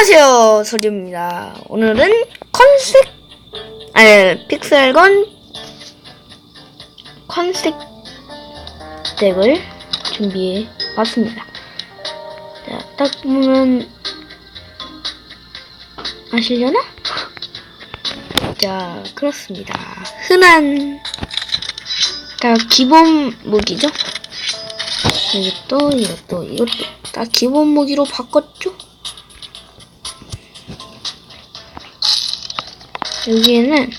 안녕하세요 소리입니다. 오늘은 컨셉 아니 픽셀건 컨셉 덱을 준비해 봤습니다. 자, 딱 보면 아시려나? 자 그렇습니다. 흔한 다 기본 무기죠? 이것도 이것도 이것도 다 기본 무기로 바꿨죠 여기에는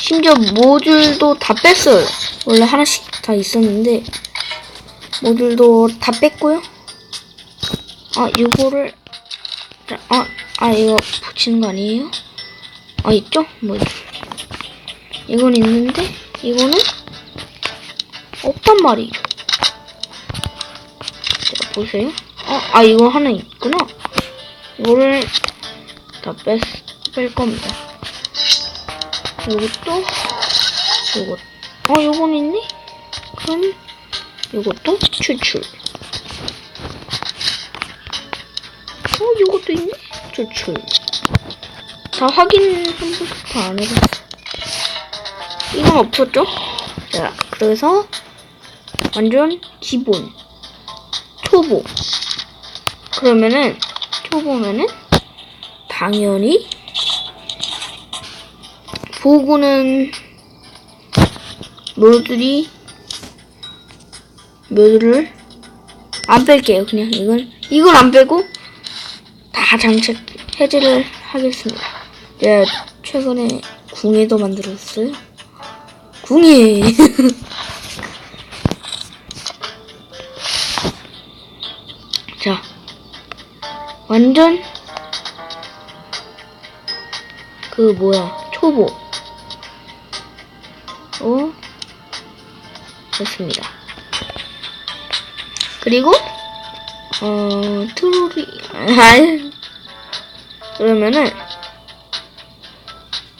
심지어 모듈도 다 뺐어요. 원래 하나씩 다 있었는데 모듈도 다 뺐고요. 아 이거를 자, 아, 아 이거 붙이는 거 아니에요? 아 있죠? 모듈 이건 있는데 이거는 없단 말이죠. 자 보세요. 아, 아 이거 하나 있구나. 이거를 다 뺐, 뺄 겁니다. 요것도, 요것, 어, 요건 있니? 그럼, 요것도 추출. 어, 요것도 있니? 추출. 다 확인 한 번씩 다안 해봤어. 이건 없었죠? 자, 그래서, 완전 기본. 초보. 그러면은, 초보면은, 당연히 보고는 모듈이 모듈을 안 뺄게요. 그냥 이건 이걸 안 빼고 다 장착 해제를 하겠습니다. 제가 최근에 궁예도 만들었어요. 궁예. 자, 완전 그 뭐야 초보 됐습니다 그리고 어 트롤이 그러면은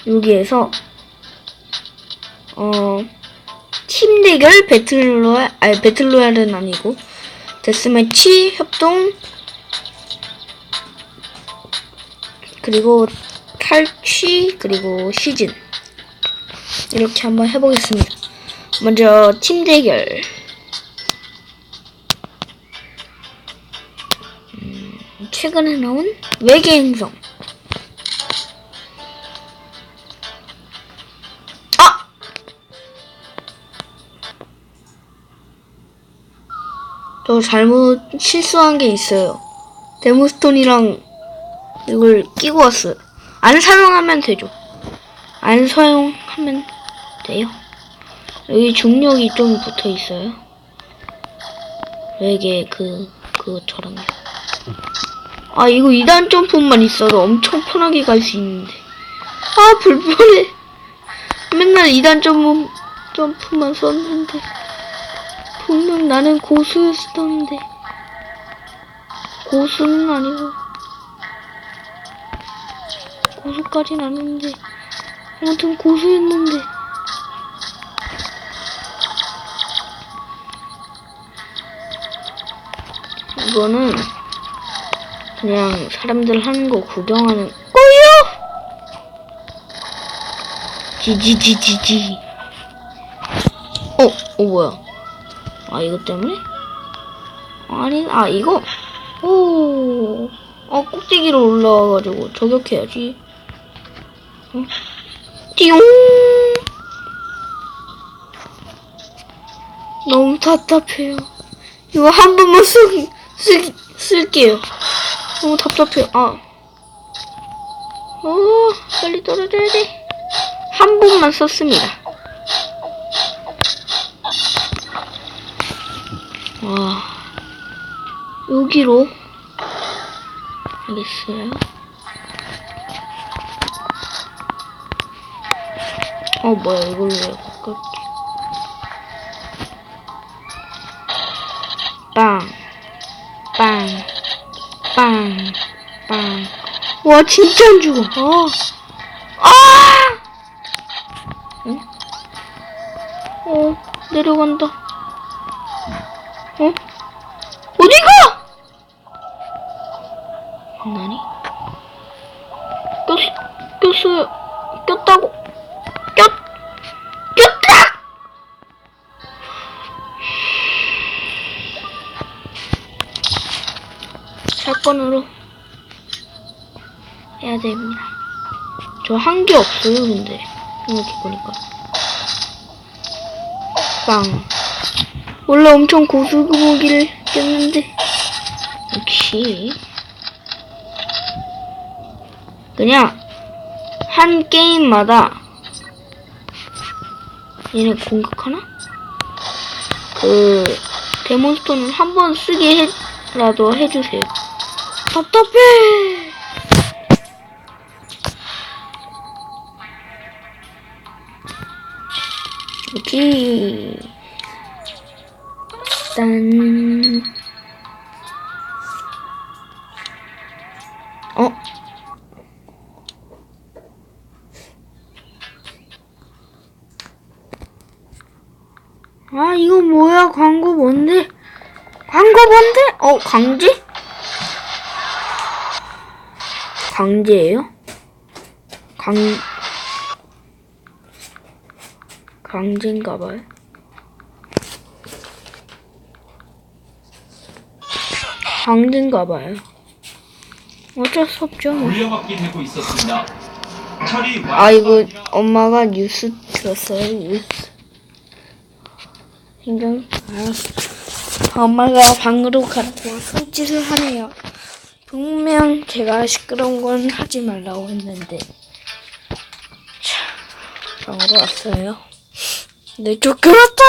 여기에서 어팀 대결 배틀로얄 아니 배틀로얄은 아니고 데스매치 협동 그리고 탈취 그리고 시즌 이렇게 한번 해보겠습니다. 먼저 팀 대결 음, 최근에 나온 외계 행성 아! 저 잘못 실수한 게 있어요. 데모스톤이랑 이걸 끼고 왔어요. 안 사용하면 되죠. 안 사용하면 돼요. 여기 중력이 좀 붙어 있어요. 외계 그 그것처럼요. 아 이거 2단 점프만 있어도 엄청 편하게 갈 수 있는데. 아 불편해. 맨날 2단 점프 점프만 썼는데 분명 나는 고수였었는데 고수는 아니고. 고수까진 아닌데 아무튼 고수였는데 이거는 그냥 사람들 하는 거 구경하는 거요 지지지지지 어? 어 뭐야 아 이거 때문에? 아니 아 이거 오 어, 꼭대기로 올라와가지고 저격해야지. 어? 띠용! 너무 답답해요. 이거 한 번만 쓰, 쓰, 쓸게요. 너무 답답해요. 아. 어, 빨리 떨어져야 돼. 한 번만 썼습니다. 와. 여기로. 알겠어요. 어 뭐야 이걸 왜 진짜 안 죽어. 아, 아! 응? 어 내려간다. 어? 어디가? 장난이? 꼈, 꼈어요. 꼈다고. 꼈, 꼈다! 사건으로 해야 됩니다. 저한게 없어요, 근데. 생각해보니까. 빵. 원래 엄청 고수무기를 꼈는데. 역시. 그냥, 한 게임마다, 얘네 공격하나? 그, 데몬스톤을 한 번 쓰게 해라도 해주세요. 답답해! 여기 짠. 어? 아, 이거 뭐야? 광고 뭔데? 광고 뭔데? 어, 강제? 강제예요? 강, 강제인가봐요. 강제인가봐요. 어쩔 수 없죠. 뭐. 물려받게 되고 있었습니다. 처리 아 이거 엄마가 뉴스 들었어요 뉴스. 굉장히 알았어. 엄마가 방으로 가라고 손짓을 하네요. 분명 제가 시끄러운 건 하지 말라고 했는데. 자, 방으로 왔어요. 네, 쫓겨났다!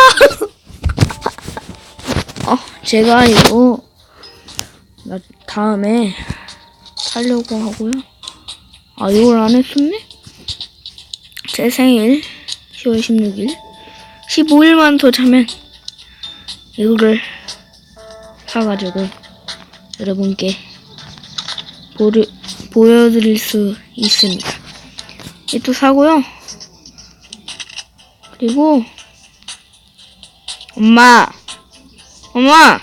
어, 제가 이거, 나 다음에 살려고 하고요. 아, 이걸 안 했었네? 제 생일, 10월 16일. 15일만 더 자면, 이거를 사가지고, 여러분께 보르, 보여드릴 수 있습니다. 이또 사고요. 그리고 엄마, 엄마,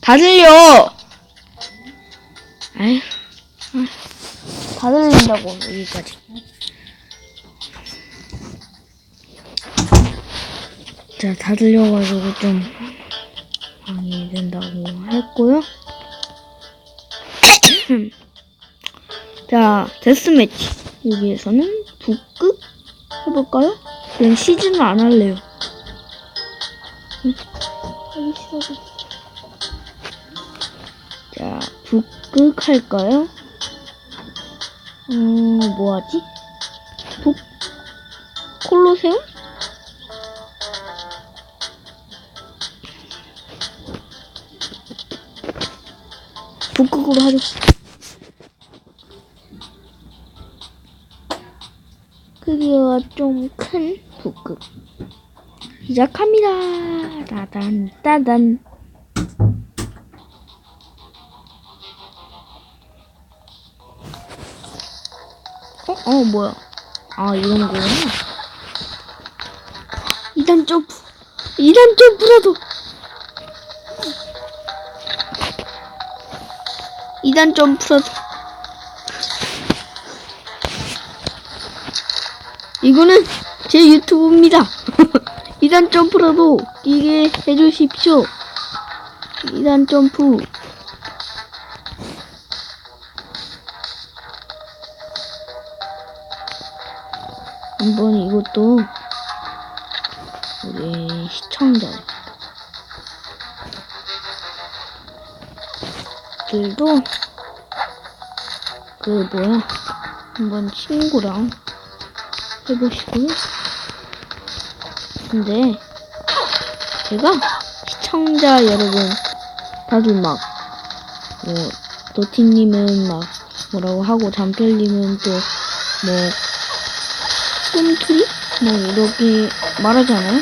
다 들려. 아휴, 아휴, 다 들린다고 여기까지. 자, 다 들려가지고 좀 방해된다고 했고요. 자, 데스매치. 여기에서는 북극 해볼까요? 그냥 시즌을 안 할래요. 자, 북극 할까요? 음, 뭐 하지? 북, 콜로세움? 북극으로 하죠. 크기가 좀 큰 북극. 시작합니다. 따단, 따단. 어, 어, 뭐야. 아, 이런 거구나. 2단 점프. 2단 점프라도. 2단 점프라도. 이거는 제 유튜브입니다. 2단 점프라도 이게 해주십시오. 2단 점프. 한번 이것도 우리 시청자들도 그 뭐야 한번 친구랑 해보시고 요. 근데 제가 시청자 여러분 다들 막 뭐 도티님은 막 뭐라고 하고 잠결님은 또 뭐 꿈틀이 뭐 이렇게 말하잖아요.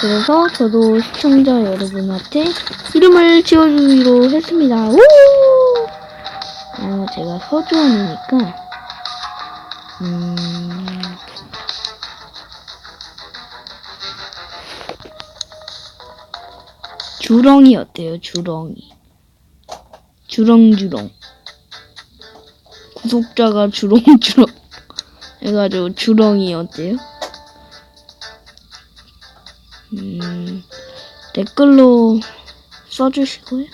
그래서 저도 시청자 여러분한테 이름을 지어주기로 했습니다. 우! 어, 제가 서주원이니까 주렁이 어때요? 주렁이. 주렁주렁. 구독자가 주렁주렁. 해가지고 주렁이 어때요? 음, 댓글로 써주시고요.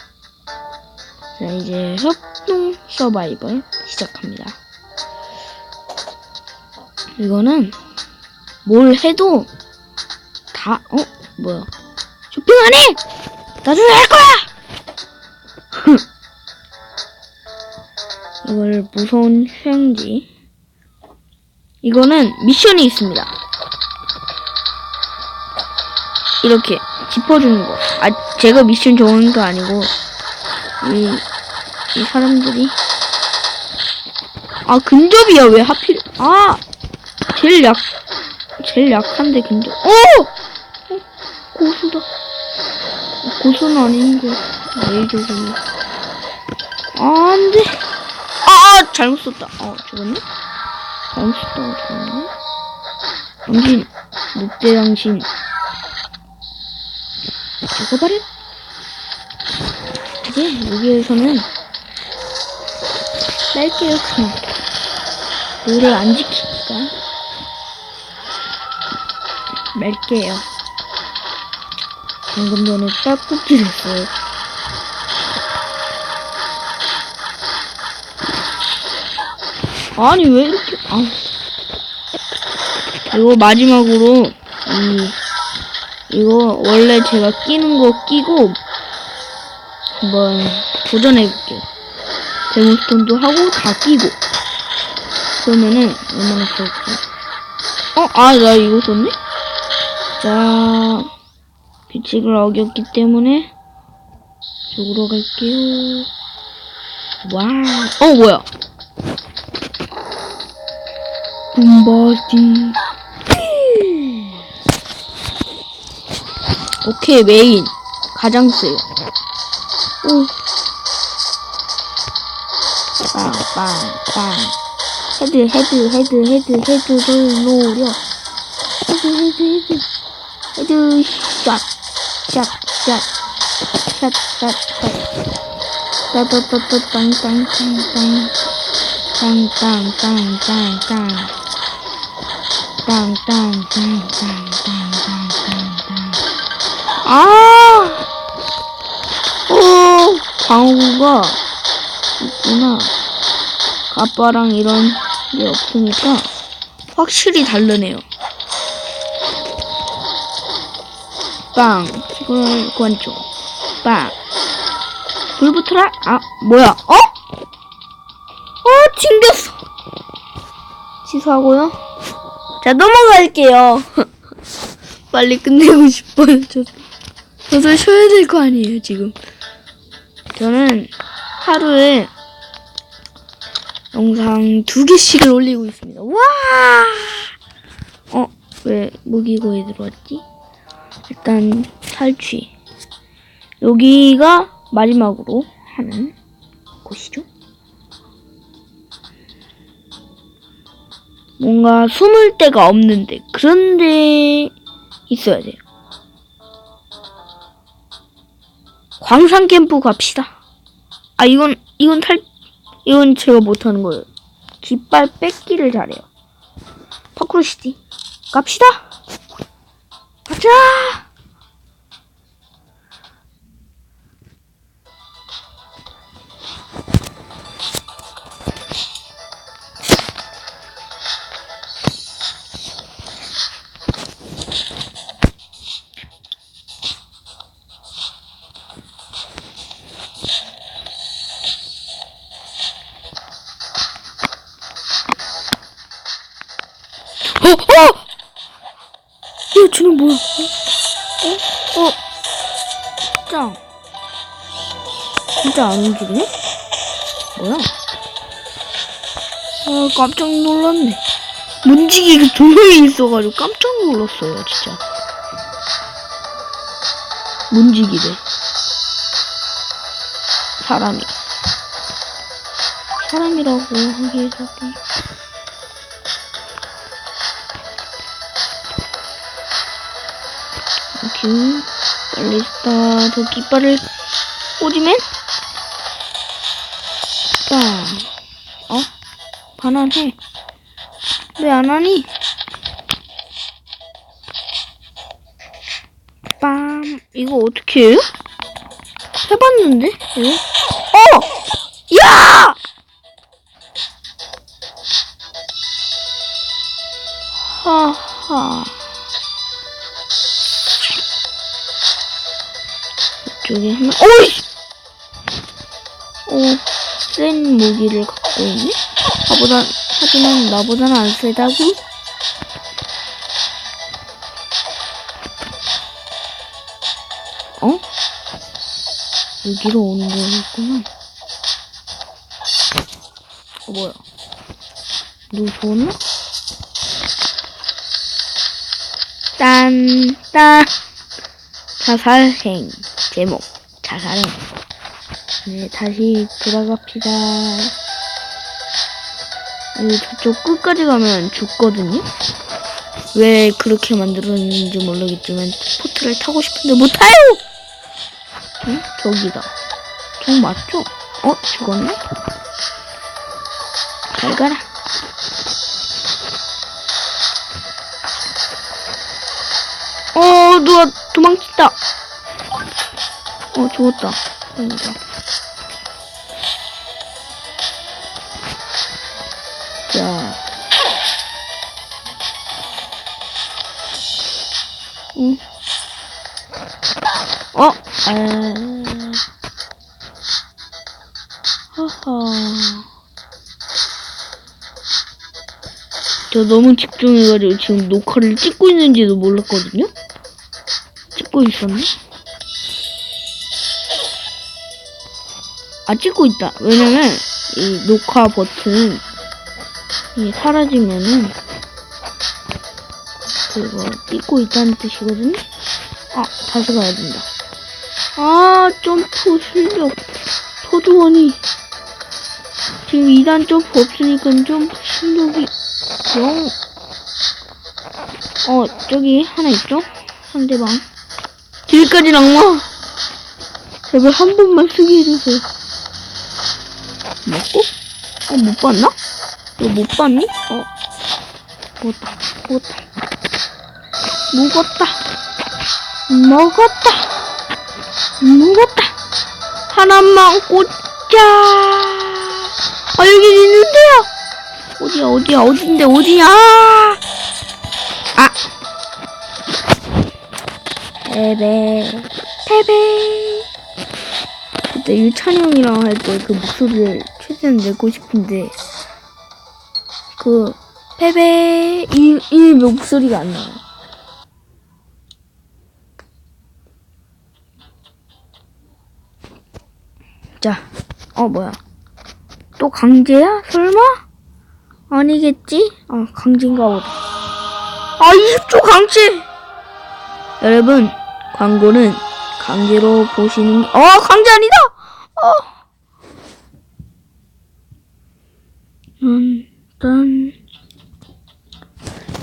자, 이제 협동 서바이벌 시작합니다. 이거는 뭘 해도 다, 어? 뭐야. 쇼핑 안 해! 나중에 할 거야! 이걸 무서운 휴양지. 이거는 미션이 있습니다. 이렇게 짚어주는 거. 아, 제가 미션 좋은 거 아니고, 이, 이 사람들이. 아, 근접이야, 왜 하필. 아! 제일 약, 제일 약한데, 근접. 오! 어, 고수다. 고수는 아닌데, 레이저군요. 아, 안 돼. 아, 아, 잘못 썼다. 어, 죽었네? 잘못 썼다고 죽었네? 당신, 늑대 당신. 죽어버려? 이제 여기에서는 뺄게요, 그냥. 룰을 안 지키니까. 뺄게요. 방금 전에 딸꾹질 했어요. 아니, 왜 이렇게, 아 그리고 마지막으로, 이, 이거 원래 제가 끼는 거 끼고, 한번 도전해볼게요. 데몬스톤도 하고, 다 끼고. 그러면은, 얼마나 좋을까. 어? 아, 나 이거 썼네? 자, 규칙을 어겼기 때문에, 쪽으로 갈게요. 와우. 어, 뭐야? 붐바지. 오케이, 메인. 가장 세요. 오. 빵, 빵, 빵. 헤드, 헤드, 헤드, 헤드, 헤드를 노려. 헤드, 헤드, 헤드. 헤드, 샷, 샷, 샷. 샷, 샷, 샷. 아! 오, 방어구가 있구나. 아빠랑 이런 게 없으니까 확실히 다르네요. 빵, 이걸 관종. 빵. 불 붙어라? 아, 뭐야? 어? 어, 튕겼어. 취소하고요. 자, 넘어갈게요. 빨리 끝내고 싶어요, 저도. 저도 쉬어야 될 거 아니에요, 지금. 저는 하루에 영상 두 개씩을 올리고 있습니다. 와! 어, 왜 무기고에 들어왔지? 일단 탈취. 여기가 마지막으로 하는 곳이죠. 뭔가 숨을 데가 없는데 그런데 있어야 돼요. 광산 캠프 갑시다. 아 이건 이건 탈 이건 제가 못하는 거예요. 깃발 뺏기를 잘해요. 파크로 시티 갑시다. 가 진짜 안 움직이네? 뭐야? 아, 깜짝 놀랐네. 문지기가 두 명이 있어가지고 깜짝 놀랐어요, 진짜. 문지기래. 사람이. 사람이라고 하기에도 좀. 오케이. 빨리 있다. 저 깃발을 꽂으면? 빵. 어? 반환해. 왜 안 하니? 빰. 이거 어떻게 해요? 해봤는데? 이거? 어! 야! 하하. 이쪽에 하나, 어이! 오, 센 무기를 갖고 있네? 나보다, 하지만 나보다는 안 세다고? 어? 여기로 오는 거였구나. 어, 뭐야. 누구 죽었나? 딴, 딴. 자살행. 제목. 자살행. 네, 다시 돌아갑시다. 여기 저쪽 끝까지 가면 죽거든요? 왜 그렇게 만들었는지 모르겠지만, 포트를 타고 싶은데 못 타요! 응? 저기다. 저 맞죠? 어? 죽었네? 잘 가라. 어, 누가 도망쳤다. 어, 죽었다. 다행이다. 자. 응. 어, 아. 하하. 저 너무 집중해가지고 지금 녹화를 찍고 있는지도 몰랐거든요? 찍고 있었네? 아, 찍고 있다. 왜냐면, 이 녹화 버튼, 이 사라지면은, 그거, 찍고 있다는 뜻이거든요? 아, 다시 가야 된다. 아, 점프 실력. 서주원이. 지금 2단 점프 없으니까 점프 실력이 영. 어, 저기 하나 있죠? 상대방. 뒤까지 낙마! 제발 한 번만 쓰게 해주세요. 먹고? 어, 못 봤나? 너 못 봤니? 어. 먹었다. 먹었다. 먹었다. 먹었다. 먹었다. 하나만 꽂자. 아, 여기 있는데요. 어디야, 어디야, 어딘데, 어디야. 아. 패배. 패배. 그때 유찬이 형이랑 할 때 그 목소리를 최대한 내고 싶은데, 그, 패배, 이, 이 목소리가 안 나와요. 자, 어, 뭐야. 또 강제야? 설마? 아니겠지? 아, 강제인가 보다. 아, 20초 강제! 여러분, 광고는 강제로 보시는, 게- 어, 강제 아니다! 어. 음, 딴.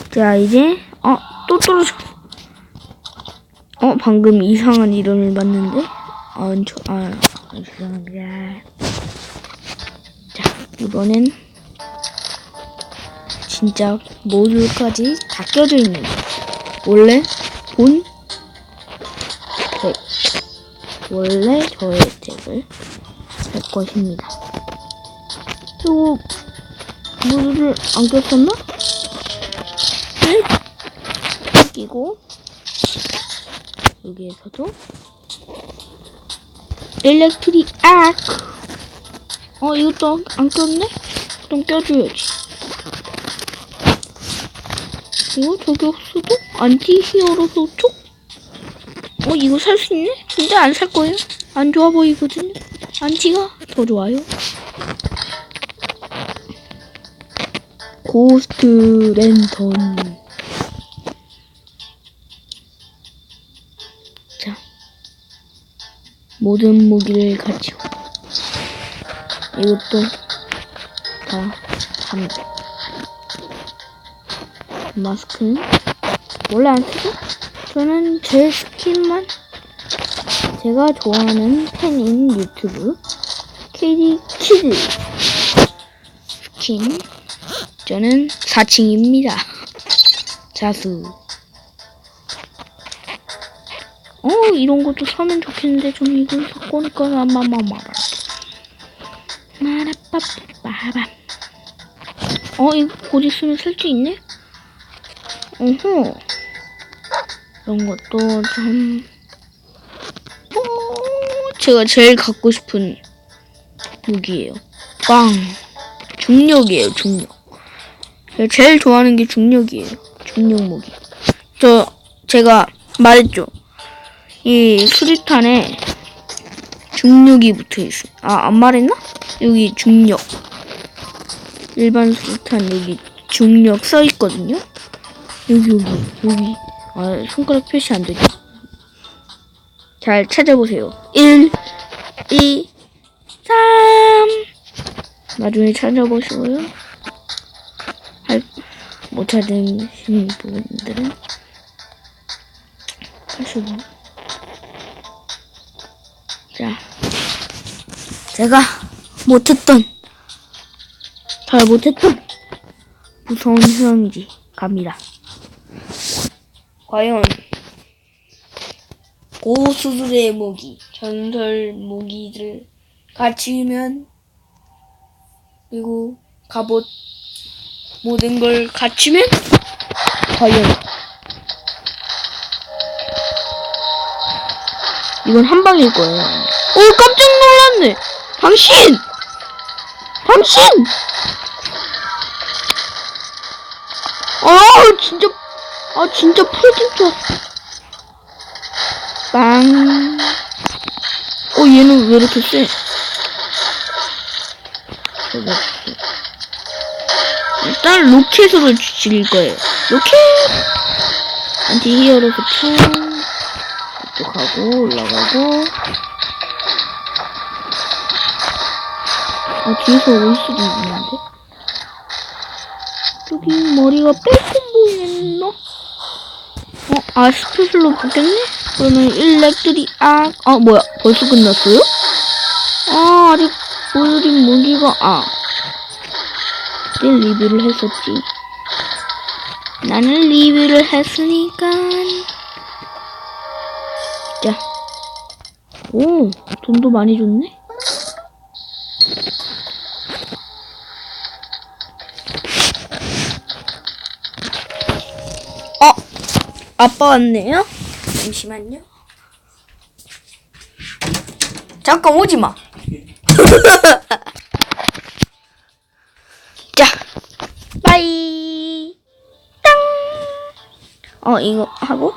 자, 이제, 어, 또 떨어져. 어, 방금 이상한 이름을 봤는데? 아, 저, 아, 죄송합니다. 자, 이번엔 진짜 모듈까지 다 껴져 있는 원래 본 덱, 원래 저의 덱을 할 것입니다. 이 거 모듈을 안 꼈었나? 네? 끼고 여기에서도 일렉트릭 아크 어, 이것도 안 꼈네? 좀 껴줘야지. 이거 저격수도 안티 히어로 소총? 어, 이거 살 수 있네? 근데 안 살 거예요. 안 좋아 보이거든요. 안티가 더 좋아요. 고스트 랜턴. 자. 모든 무기를 가지고. 이것도 다 합니다. 마스크는 원래 안 쓰죠? 저는 제 스킨만 제가 좋아하는 팬인 유튜브 KD 키드 스킨 저는 4층입니다. 자수. 어 이런 것도 사면 좋겠는데 좀 이걸 사고니까 마마마마라 마라빠빠밤. 어 이거 곧 있으면 살 수 있네? 어허. 이런 것도 좀. 어, 제가 제일 갖고 싶은 무기예요. 빵. 중력이에요 중력 제가 제일 좋아하는 게 중력이에요 중력 무기 저 제가 말했죠 이 수리탄에 중력이 붙어 있어. 아, 안 말했나? 여기 중력. 일반 수리탄 여기 중력 써 있거든요. 여기 여기 여기. 아, 손가락 표시 안 되죠? 잘 찾아보세요. 1 2 3 나중에 찾아보시고요. 할, 못 찾으시는 분들은 하시고 자, 제가 못했던, 잘 못했던 무서운 수영이지 갑니다. 과연 고수들의 무기, 전설 무기들 갖추면 그리고 갑옷 모든 걸 갖추면 과연 이건 한 방일 거예요. 오, 깜짝 놀랐네. 당신! 당신! 아, 진짜, 아, 진짜 풀진짜. 빵. 어, 얘는 왜 이렇게 세? 일단 로켓으로 죽일 거예요. 로켓! 안티 히어로서 쭉. 이쪽 가고, 올라가고. 아, 뒤에서 올 수도 있는데? 저기 머리가 빼끔 보이겠나? 어, 아, 스페셜로 바뀌었네? 그러면 일렉들이, 아, 아, 뭐야, 벌써 끝났어요? 아, 아직 보여드린 무기가, 아. 그때 리뷰를 했었지. 나는 리뷰를 했으니까. 자. 오, 돈도 많이 줬네? 어, 아빠 왔네요? 잠시만요. 잠깐 오지 마. 자, 빠이. 땅. 어, 이거 하고.